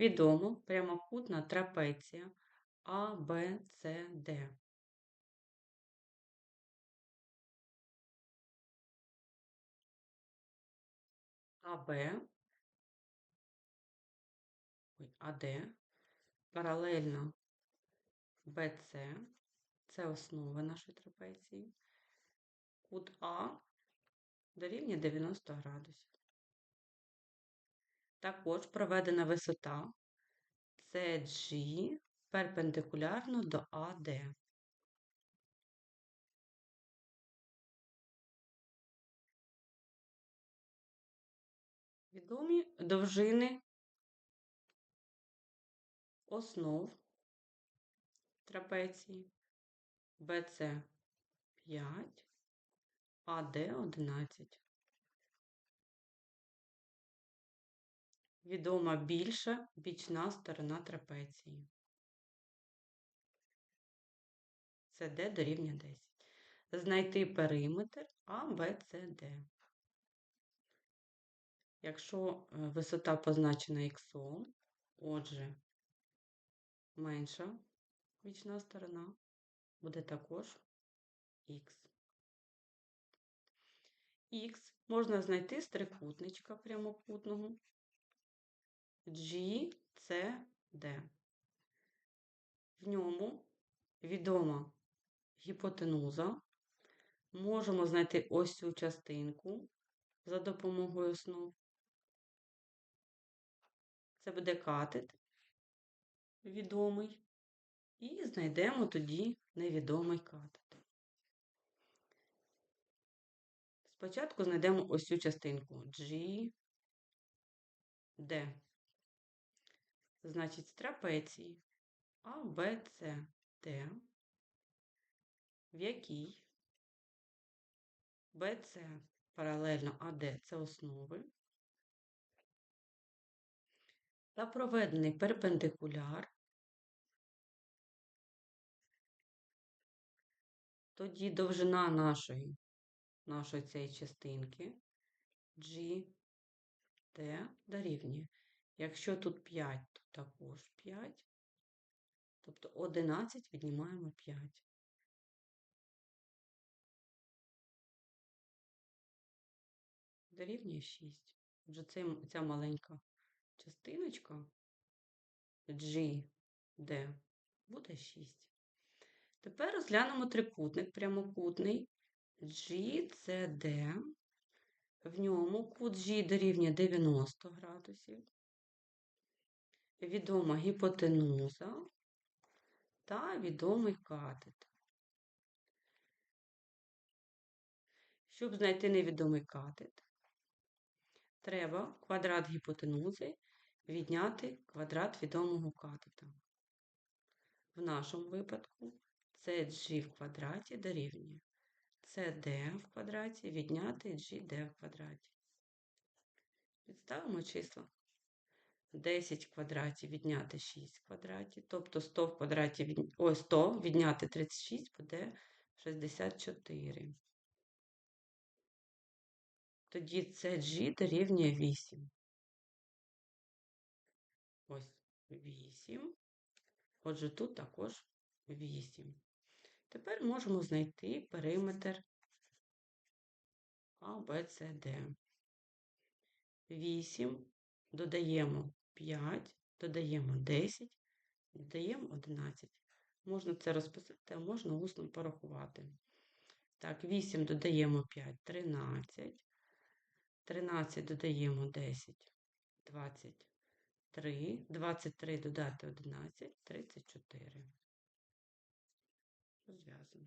Відомо прямокутна трапеція А, Б, С, Д. АБ, АД, паралельно БЦ, це основа нашої трапеції. Кут А дорівнює 90 градусів. Також проведена висота CG перпендикулярно до АД. Відомі довжини основ трапеції BC 5, АД 11. Відома більша бічна сторона трапеції. Це Д дорівнює 10. Знайти периметр А. Якщо е, висота позначена х, отже, менша бічна сторона буде також х. Х можна знайти з трикутничка прямокутного GCD. В ньому відома гіпотенуза. Можемо знайти ось цю частинку за допомогою основ. Це буде катет відомий. І знайдемо тоді невідомий катет. Спочатку знайдемо ось цю частинку G, D. Значить, з трапеції А, Б, С, Д, в якій? БЦ паралельно АД це основи, та проведений перпендикуляр, тоді довжина нашої, нашої цієї частинки G, T дорівнює. Якщо тут 5, то також 5. Тобто 11 віднімаємо 5. Дорівнює 6. Отже, ця маленька частиночка G, D буде 6. Тепер розглянемо трикутник прямокутний GCD. В ньому кут G дорівнює 90 градусів. Відома гіпотенуза та відомий катет. Щоб знайти невідомий катет, треба квадрат гіпотенузи відняти квадрат відомого катета. В нашому випадку це g в квадраті дорівнює CD в квадраті відняти GD в квадраті. Підставимо числа. 10 в квадраті відняти 6 в квадраті, тобто 100 в квадраті від... Ой, 100 відняти 36 буде 64. Тоді це G дорівнює 8. Ось 8. Отже, тут також 8. Тепер можемо знайти периметр А, Б, С, Д. 8 додаємо 5, додаємо 10, додаємо 11. Можна це розписати, а можна усно порахувати. Так, 8 додаємо 5, 13. 13 додаємо 10, 23. 23 додати 11, 34. Розв'язано.